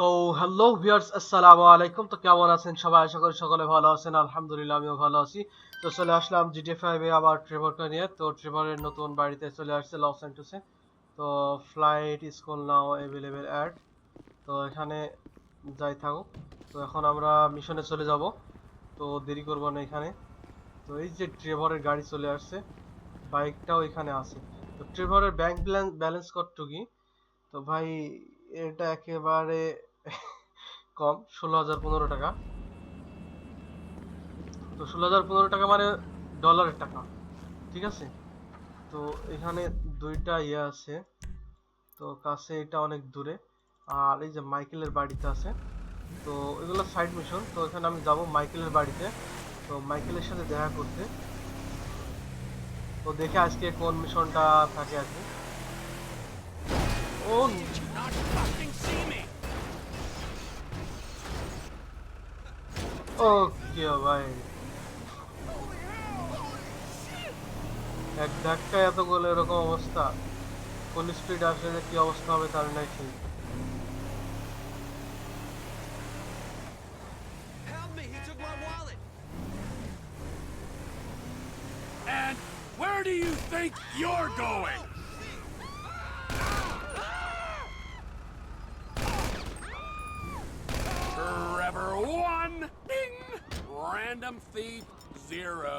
তো hello viewers আসসালামু আলাইকুম। তো কেমন আছেন সবাই? আশা করি সকলে ভালো আছেন। আলহামদুলিল্লাহ, আমিও ভালো আছি। তো চলে আসলাম জিটি ফাইভে আবার ট্রেভরকে নিয়ে। তো ট্রেভারের নতুন বাড়িতে চলে আসছে লস অ্যান্টোসে তো ফ্লাইট স্কুল নাও অ্যাভেলেবেল অ্যাড তো এখানে যাই থাকুক। তো এখন আমরা মিশনে চলে যাব। তো দেরি করব না এখানে। তো এই যে ট্রেভারের গাড়ি চলে আসছে বাইকটাও এখানে আছে। তো ট্রেভরের ব্যাংক ব্যালেন্স কতটুকি? তো ভাই, এটা একেবারে কম, ষোলো হাজার পনেরো টাকা। তো ষোলো হাজার পনেরো টাকা মানে ডলারের টাকা, ঠিক আছে? তো এখানে দুইটা ইয়ে আছে। তো কাছে এটা অনেক দূরে। আর এই যে মাইকেলের বাড়িতে আছে। তো এগুলো সাইড মিশন তো এখানে আমি যাব মাইকেলের বাড়িতে। তো মাইকেলের সাথে দেখা করতে। তো দেখে আজকে কোন মিশনটা থাকে আর কি। ও ওকে ভাই এক ধাক্কায় এত গোল এরকম অবস্থা ফুল স্পিড আসলে কি অবস্থা হবে তার নাই ঠিক Help me! He took my wallet! And where do you think you're going? Thief zero.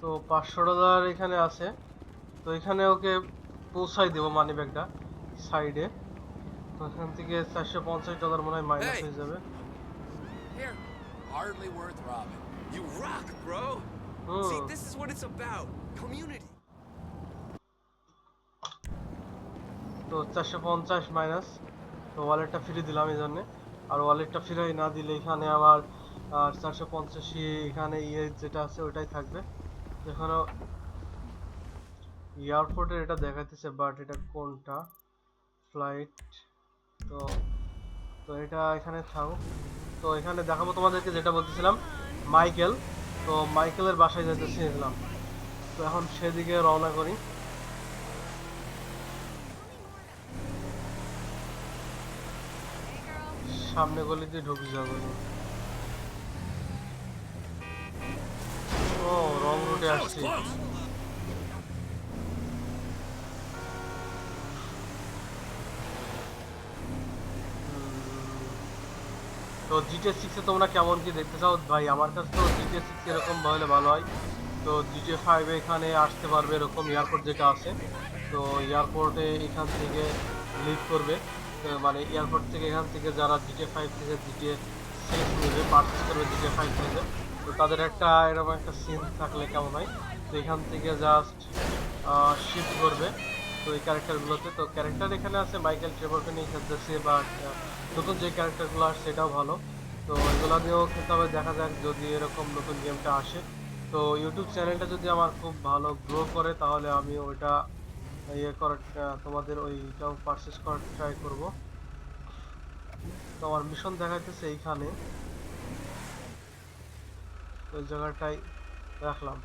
তো পাঁচশো ডলার এখানে আছে তো এখানে ওকে পৌঁছাই দেবো মানি ব্যাগটা সাইডে তো এখান থেকে চারশো পঞ্চাশ ডলার মনে হয় মাইনাস হয়ে যাবে hardly worth robbing. You rock, bro. Hmm See, this is what it's about. Community. তো চারশো পঞ্চাশ মাইনাস তো ওয়ালেটটা ফিরে দিলাম এই জন্যে আর ওয়ালেটটা ফিরে না দিলে এখানে আমার আর চারশো পঞ্চাশি এখানে ইয়ে যেটা আছে ওটাই থাকবে। এখানে এয়ারপোর্টের এটা দেখাইতেছে বাট এটা কোনটা? ফ্লাইট তো তো এটা এখানে থাকুক। তো এখানে দেখাবো তোমাদেরকে যেটা বলতেছিলাম মাইকেল তো মাইকেলের বাসায় যেতে চেয়েছিলাম তো এখন সেদিকে রওনা করি। সামনে গলি দিয়ে ঢুকে যাব। রং রুটে আসছি তো জিটিএ সিক্সে তোমরা কেমন কি দেখতে চাও? ভাই, আমার কাছে তো জিটিএ সিক্স এরকম হলে ভালো হয়। তো জিটিএ ফাইভে এখানে আসতে পারবে এরকম এয়ারপোর্ট যেটা আছে। তো এয়ারপোর্টে এখান থেকে লিভ করবে। মানে এয়ারপোর্ট থেকে এখান থেকে যারা জিটিএ ফাইভ থেকে জিটিএ সিক্স নেবে পার্চেস করবে জিটিএ ফাইভ থেকে। তো তাদের একটা এরকম একটা সিন থাকলে কেমন হয়? তো এখান থেকে জাস্ট শিফট করবে তো এই ক্যারেক্টারগুলোতে তো ক্যারেক্টার এখানে আছে মাইকেল ট্রেভরকে নিয়ে খেলতেছে বা নতুন যে ক্যারেক্টারগুলো আসছে সেটাও ভালো। তো এগুলো দিয়েও খেলতে হবে দেখা যাক যদি এরকম নতুন গেমটা আসে। তো ইউটিউব চ্যানেলটা যদি আমার খুব ভালো গ্রো করে, তাহলে আমি ওইটা ইয়ে করার তোমাদের ওইটাও পারচেস করার ট্রাই করব। তো আমার মিশন দেখাইতেছে এইখানে। ওই জায়গাটাই রাখলাম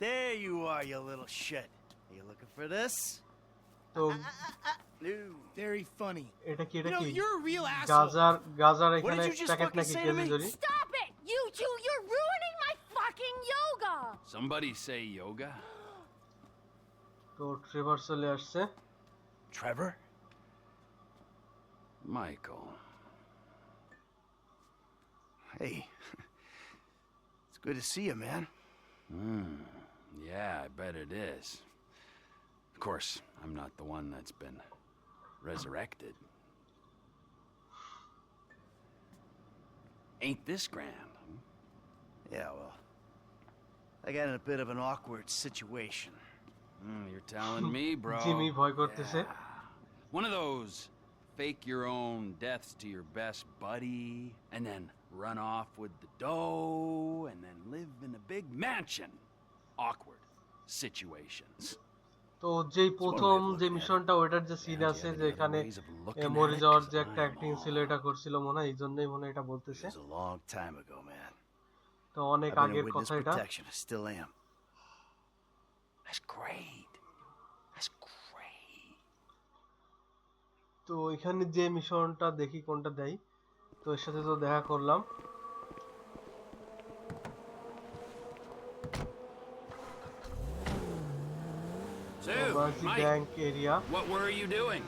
There you are, you little shit. Are you looking for this? তো No. Very funny. এটা কি You এটা know, কি you're a real asshole. গাজার গাজার What এখানে did you just packet fucking নাকি say to কেজি me? জরি Stop it! You two, you're ruining my fucking yoga! Somebody say yoga? তো ট্রেভার চলে আসছে Trevor? Michael. Hey. it's good to see you, man. Hmm. Yeah, I bet it is. Of course, I'm not the one that's been resurrected. Ain't this grand? hmm? Yeah, well. I got in a bit of an awkward situation. Hmm, you're telling me, bro. Jimmy ভয় করতেছে Yeah. One of those fake your own deaths to your best buddy, and then run off with the dough, and then live in a big mansion. Awkward situations. তো যেই প্রথম of যে looking at মিশনটা ওইটার যে scene Yeah, আছে yeah, যে the এখানে ways of A, looking at মরে it, যাওয়ার 'cause যে একটা I'm অ্যাক্টিং ছিল all- এটা করছিল মনে হয় এই জন্যই মনে হয় এটা It বলতেছে was a long time ago, man. তো অনেক I've been আগের in কথা witness এটা protection. I still am. That's great. তো এখানে যে মিশনটা দেখি কোনটা দেয় তো এর সাথে তো দেখা করলাম So, বাজি Mike, what were you doing?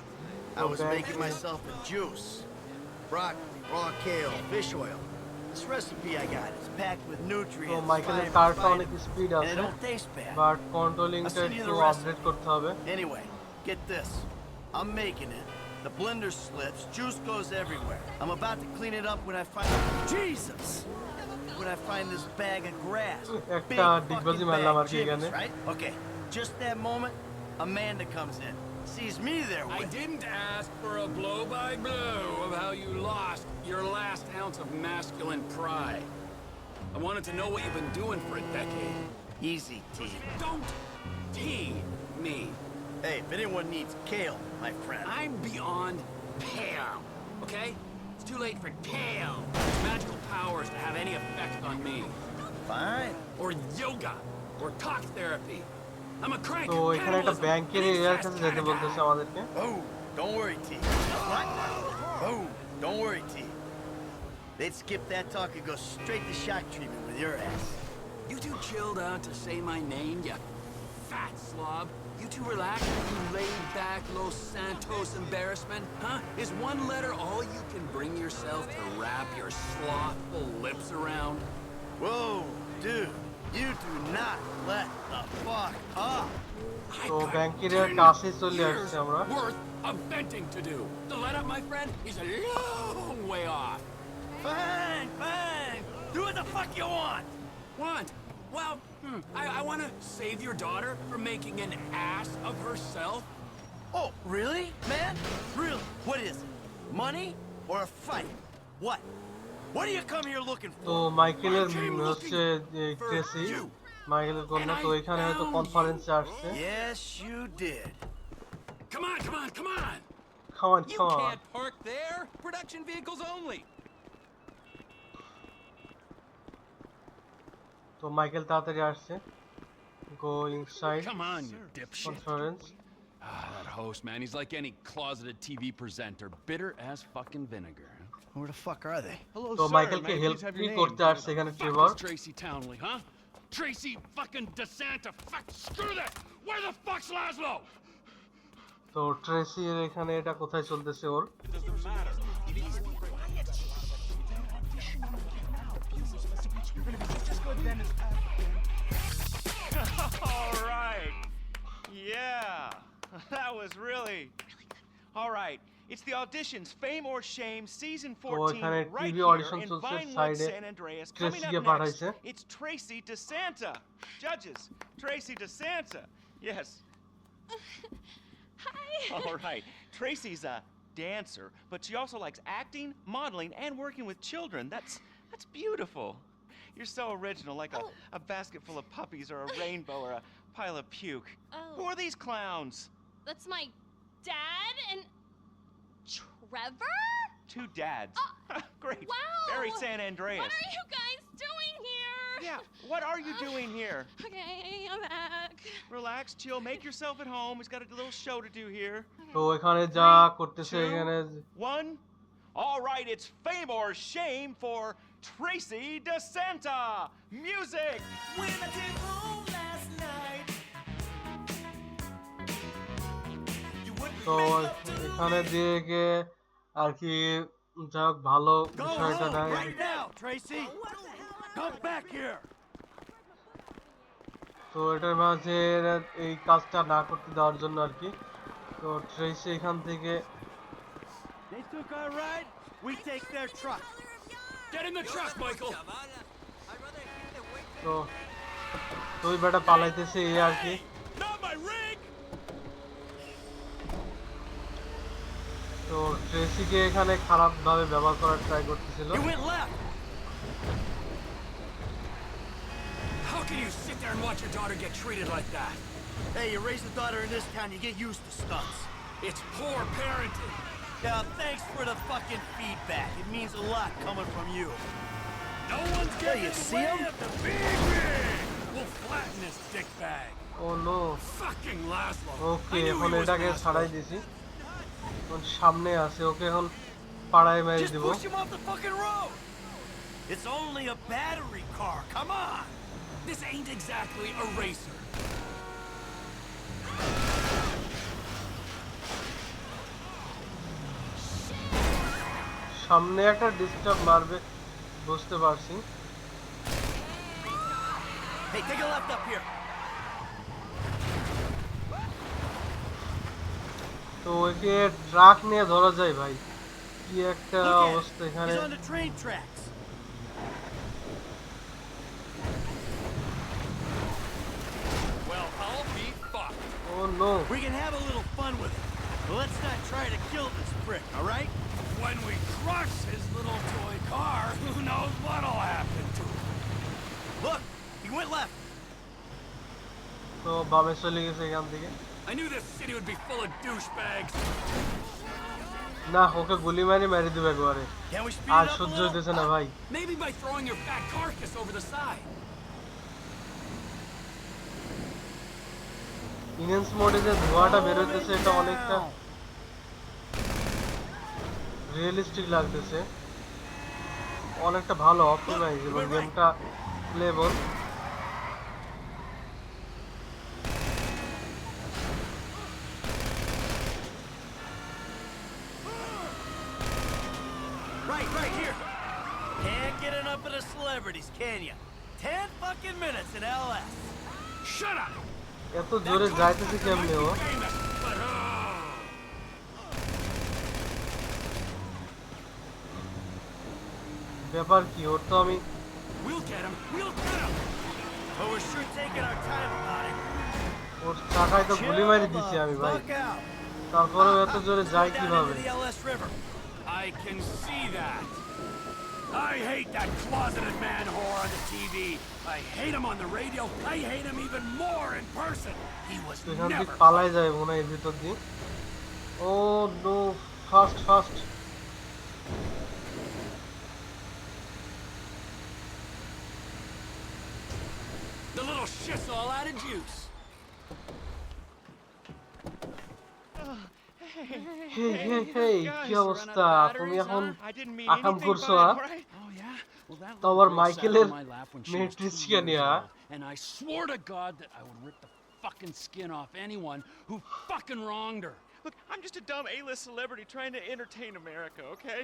I was making myself a juice. Broccoli, raw kale, fish oil. This recipe I got is packed with nutrients, মাইকেলের fiber, কারটা অনেক স্পিড আছে don't taste bad. বাট কন্ট্রোলিংটা I'll send you একটু. Update করতে হবে Anyway, get this. I'm making it. The blender slips, juice goes everywhere. I'm about to clean it up when I find... Jesus! When I find this bag of grass. Big fucking bag right? Okay, just that moment, Amanda comes in. Sees me there with. I didn't ask for a blow-by-blow blow of how you lost your last ounce of masculine pride. I wanted to know what you've been doing for a decade. Easy, T. Don't T me. Hey, if anyone needs kale, my friend. I'm beyond pale, okay? It's too late for kale. Magical powers to have any effect on me. Fine. Or yoga. Or talk therapy. I'm a crank. তো of এখানে একটা cannibalism, ব্যাংকের an এরিয়ার incest কাছে যেতে kinda বলতেছে guy. আমাদেরকে Oh, don't worry, T. What? Oh, don't worry, T. They'd skip that talk and go straight to shock treatment with your ass. You too chilled out to say my name, you fat slob? You too relaxed, you laid back Los Santos embarrassment? Huh? Is one letter all you can bring yourself to wrap your slothful lips around? Whoa, dude. You do not let the fuck up. I've তো got ব্যাংকের 10 কাছে চলে years আসছে আমরা worth of venting to do. The let up, my friend, is a long way off. Fine, fine. Do what the fuck you want. Want? Well, hmm, I, I want to save your daughter from making an ass of herself. Oh, really, man? Really? What is it? Money or a fight? What? What do you come here looking তো for? মাইকেলের I came হচ্ছে যে for Tracey you. মাইকেলের কন্যা তো And I এখানে হয়তো found কনফারেন্সে আসছে Yes, you did. Come on, come on, come on! খাওয়ান You খাওয়ান can't park there. Production vehicles only. তো মাইকেল তাড়াতাড়ি আসছে go inside Come on, you dipshit. Conference Ah, that host, man, he's like any closeted TV presenter, bitter as fucking vinegar. Where the fuck are they? Hello, তো sir. মাইকেলকে May I help please have your name? করতে আসছে এখানে Fuck Trevor is Tracy Townley, huh? Tracy fucking DeSanta. Fuck, screw that. Where the fuck's Laszlo? তো ট্রেসির এখানে এটা কোথায় চলতেছে ওর was really. All right. It's the auditions, Fame or Shame, season 14, right here in Vinewood, San Andreas. Coming up next, it's Tracy DeSanta. Judges, Tracy DeSanta. Yes. Hi. All right. Tracy's a dancer, but she also likes acting, modeling, and working with children. That's that's beautiful. You're so original, like a, oh. a basket full of puppies or a rainbow or a pile of puke. Oh. Who are these clowns? that's my dad and Trevor? Two dads. Great. wow. Very San Andreas. What are you guys doing here? Yeah. What are you doing here? Okay, I'm back. Relax, chill, make yourself at home. We've got a little show to do here. তো এখানে যা করতেছে two, এখানে One. All right, it's fame or shame for Tracy DeSanta. Music. তো এখানে দিয়ে গিয়ে আর কি যাক ভালো বিষয়টা নাই তো এটার মাঝে এই কাজটা না করতে দেওয়ার জন্য আর কি। তো ট্রেসি এখান থেকে তো তুই বেটা পালাইতেছি আর কি। তো ট্রেসিকে এখানে খারাপ ভাবে ব্যবহার করার ট্রাই করতেছিল You went left. How can you sit there and watch your daughter get treated like that? Hey, you raise a daughter in this town, you get used to stunts. It's poor parenting. Now, thanks for the fucking feedback. It means a lot coming from you. No one's Yeah, getting you in the see way 'em? of the big rig. We'll flatten this dick bag. Oh no Fucking Laszlo. Okay I knew এখন he was এখন সামনে আছে ওকে এখন পাড়ায় মেরে Just দিব push him off the fucking road! It's only a battery car, come on! This ain't exactly a racer. সামনে একটা ডিস্টার্ব মারবে বুঝতে পারছি Hey, take a left up here. তো ওকে ট্রাক নিয়ে ধরা যায় ভাই কি একটা Look at অবস্থা him. এখানে He's on the train tracks. Well, I'll be fucked. Oh no We can have a little fun with it. But let's not try to kill this prick, all right? When we crush his little toy car, who knows what'll happen to him? Look, he went left. তো বামে চলে গেছে এখান থেকে I knew this city would be full of douchebags. না ওকে গুলি মারি মেরে দিবে একবারে আর সহ্য হইতেছে না ভাই Maybe by throwing your fat carcass over the side. Enhance মোডে যে ধোঁয়াটা বেরোতেছে এটা অনেকটা রিয়েলিস্টিক লাগতেছে অনেকটা ভালো অপটিমাইজ এবং গেমটা playable of the celebrities, can ya? Ten fucking minutes in LS. Shut up! এত জোরে যাইতেছে কেমনে ও Famous, but oh. ব্যাপার কি ওর তো আমি We'll get him. We'll get him. But we're sure taking our time about it. ওর চাকায় তো গুলি মারি Chill দিছি the আমি ভাই fuck out. তারপরেও এত জোরে যায় Down কিভাবে into the LS River. I can see that. I hate that closeted man whore on the TV. I hate him on the radio. I hate him even more in person. He was তো এখান থেকে never. পালাই যায় মনে হয় এর ভিতর দিয়ে oh no fast fast The little shit's all out of juice. মাইকেলের on my lap when she মেয়ে was two ক্রিশ্চিয়ানিয়া, years হ্যাঁ? old, and I swore to God that I would rip the fucking skin off anyone who fucking wronged her. Look, I'm just a dumb A-list celebrity trying to entertain America, okay?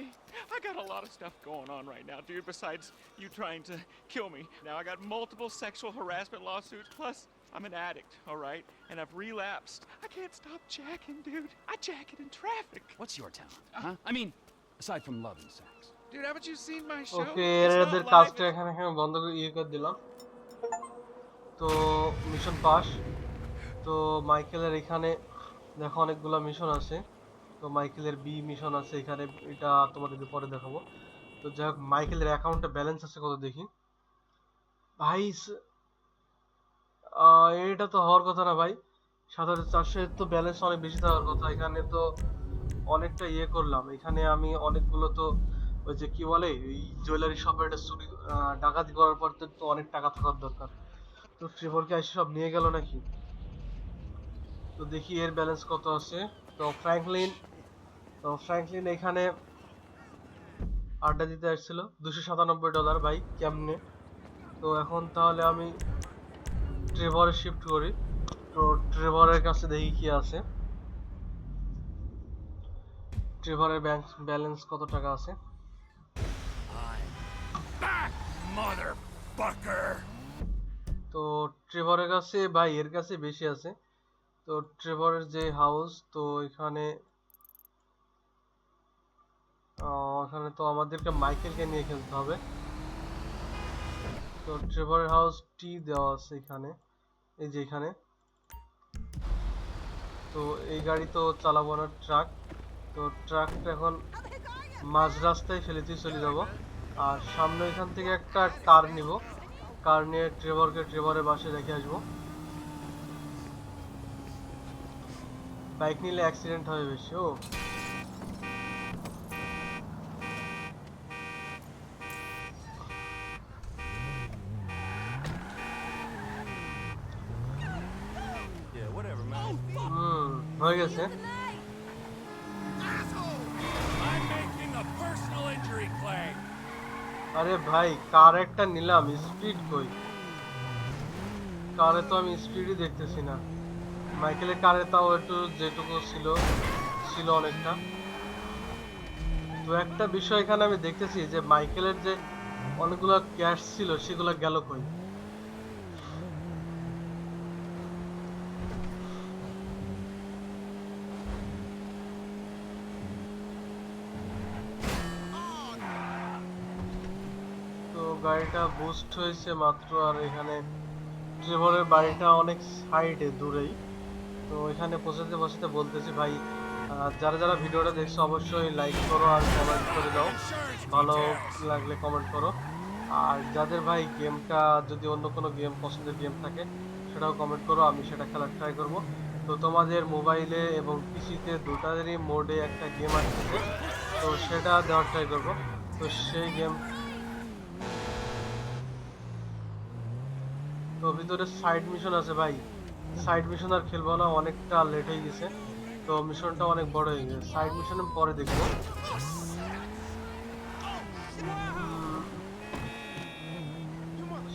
I got a lot of stuff going on right now, dude, besides you trying to kill me. Now I got multiple sexual harassment lawsuits, plus I'm an addict, all right? And I've relapsed. I can't stop jacking, dude. I jack it in traffic. What's your talent, huh? I mean, aside from loving sex. Dude, haven't you seen my show? not এদের কাজটা এখানে এখানে বন্ধ করে ইয়ে করে দিলাম তো মিশন পাস তো মাইকেলের এখানে দেখো অনেকগুলো মিশন আছে তো মাইকেলের বি মিশন আছে এখানে এটা তোমাদেরকে পরে দেখাবো তো যাই হোক মাইকেলের অ্যাকাউন্টে ব্যালেন্স আছে কত দেখি ভাই এটা তো হওয়ার কথা না ভাই। সাত হাজার চারশো তো ব্যালেন্স অনেক বেশি থাকার কথা। এখানে তো অনেকটা ইয়ে করলাম। এখানে আমি অনেকগুলো তো ওই যে কি বলে, এই জুয়েলারি শপে একটা চুরি ডাকাতি করার পর তো তো অনেক টাকা থাকার দরকার। তো ট্রেভরকে এসে সব নিয়ে গেল নাকি? তো দেখি এর ব্যালেন্স কত আছে। তো ফ্র্যাঙ্কলিন তো ফ্র্যাঙ্কলিন এখানে আড্ডা দিতে আসছিল। দুশো সাতানব্বই ডলার ভাই, কেমনে? তো এখন তাহলে আমি ট্রেভরে শিফট করি। তো ট্রেভরের কাছে দেখি কি আছে। ট্রেভরের ব্যাংক ব্যালেন্স কত টাকা আছে! তো ট্রেভরের কাছে ভাই এর কাছে বেশি আছে। তো ট্রেভরের যে হাউস তো এখানে এখানে তো আমাদেরকে মাইকেলকে নিয়ে খেলতে হবে। তো ট্রেভরের হাউস টি দেওয়া আছে এখানে। এই যে এখানে। তো এই গাড়ি তো চালাবো না, ট্রাক। তো ট্রাকটা এখন মাঝ রাস্তায় ফেলে দিয়ে চলে যাব। আর সামনে এখান থেকে একটা কার নিব। কার নিয়ে ট্রেভরকে ট্রেভরের বাসে রেখে আসব। বাইক নিলে অ্যাক্সিডেন্ট হবে বেশি, ও। হুম, হয়ে গেছে। আরে ভাই, কার একটা নিলাম? স্পিড কই? কারে তো আমি স্পিডই দেখতেছি না। মাইকেলের কারে তাও একটু যেটুকু ছিল ছিল অনেকটা। তো একটা বিষয় এখানে আমি দেখতেছি যে মাইকেলের যে অনেকগুলো ক্যাশ ছিল, সেগুলো গেল কই? গাড়িটা বুস্ট হয়েছে মাত্র আর এখানে ট্রেভরের বাড়িটা অনেক সাইডে দূরেই। তো এখানে পৌঁছাতে পৌঁছাতে বলতেছি, ভাই যারা যারা ভিডিওটা দেখছ, অবশ্যই লাইক করো আর কমেন্ট করে দাও। ভালো লাগলে কমেন্ট করো। আর যাদের ভাই গেমটা যদি অন্য কোনো গেম পছন্দের গেম থাকে, সেটাও কমেন্ট করো, আমি সেটা খেলার ট্রাই করব। তো তোমাদের মোবাইলে এবং পিসিতে দুটারই মোডে একটা গেম আসতেছে তো সেটা দেওয়ার ট্রাই করব। তো সেই গেম তো ভিতরে সাইড মিশন আছে ভাই। সাইড মিশন আর খেলব না, অনেকটা লেট হয়ে গেছে। তো মিশনটা অনেক বড় হয়ে গেছে। সাইড মিশন পরে দেখব।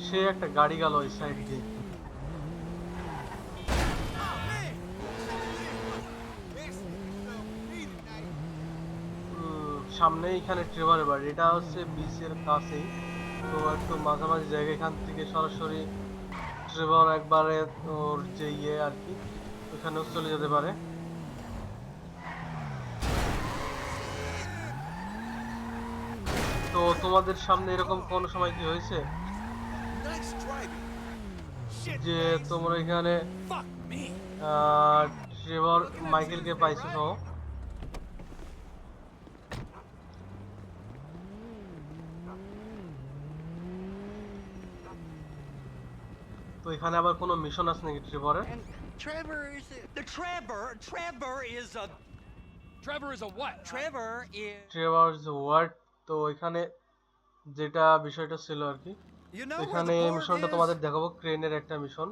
সে একটা গাড়ি গেল ওই সাইড দিয়ে। সামনে এখানে ট্রেভারের বাড়ি। এটা হচ্ছে বিচের কাছেই। তো একটু মাঝামাঝি জায়গা, এখান থেকে সরাসরি ট্রেভার একবারে ওর যে ইয়ে আর কি ওখানেও চলে যেতে পারে। তো তোমাদের সামনে এরকম কোন সময় কি হয়েছে? যে তোমরা এখানে ট্রেভর মাইকেলকে পাইছো সহ? তো এখানে আবার কোনো মিশন আছে নাকি ট্রেভরের Trevor is the Trevor. Trevor is a Trevor is a what? Trevor is. Trevor's word তো এখানে যেটা বিষয়টা ছিল আর কি এখানে মিশনটা তোমাদের দেখাবো ক্রেনের একটা মিশন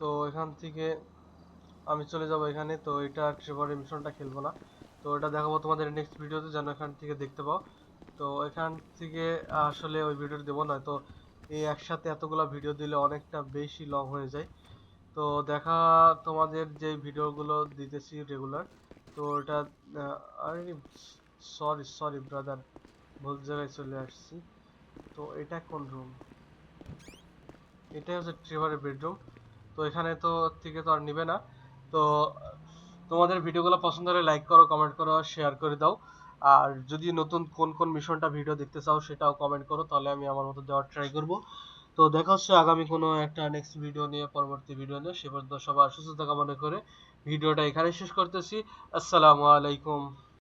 তো এখান থেকে আমি চলে যাব এখানে তো এটা ট্রেভারের মিশনটা খেলব না তো এটা দেখাবো তোমাদের নেক্সট ভিডিওতে যেন এখান থেকে দেখতে পাও তো এখান থেকে আসলে ওই ভিডিওটা দেবো না তো এই একসাথে এতগুলো ভিডিও দিলে অনেকটা বেশি লং হয়ে যায়। তো দেখা তোমাদের যে ভিডিওগুলো দিতেছি রেগুলার তো এটা আরে সরি সরি ব্রাদার ভুল জায়গায় চলে আসছি। তো এটা কোন রুম এটাই হচ্ছে ট্রেভারের বেডরুম তো এখানে তো থেকে তো আর নিবে না। তো তোমাদের ভিডিওগুলো পছন্দ হলে লাইক করো কমেন্ট করো শেয়ার করে দাও। আর যদি নতুন কোন কোন মিশনটা ভিডিও দেখতে চাও সেটাও কমেন্ট করো, তাহলে আমি আমার মতো দেওয়ার ট্রাই করব। তো দেখা হচ্ছে আগামী কোনো একটা নেক্সট ভিডিও নিয়ে, পরবর্তী ভিডিও নিয়ে। সে পর্যন্ত সবার সুস্থতা মনে করে ভিডিওটা এখানে শেষ করতেছি। আসসালামু আলাইকুম।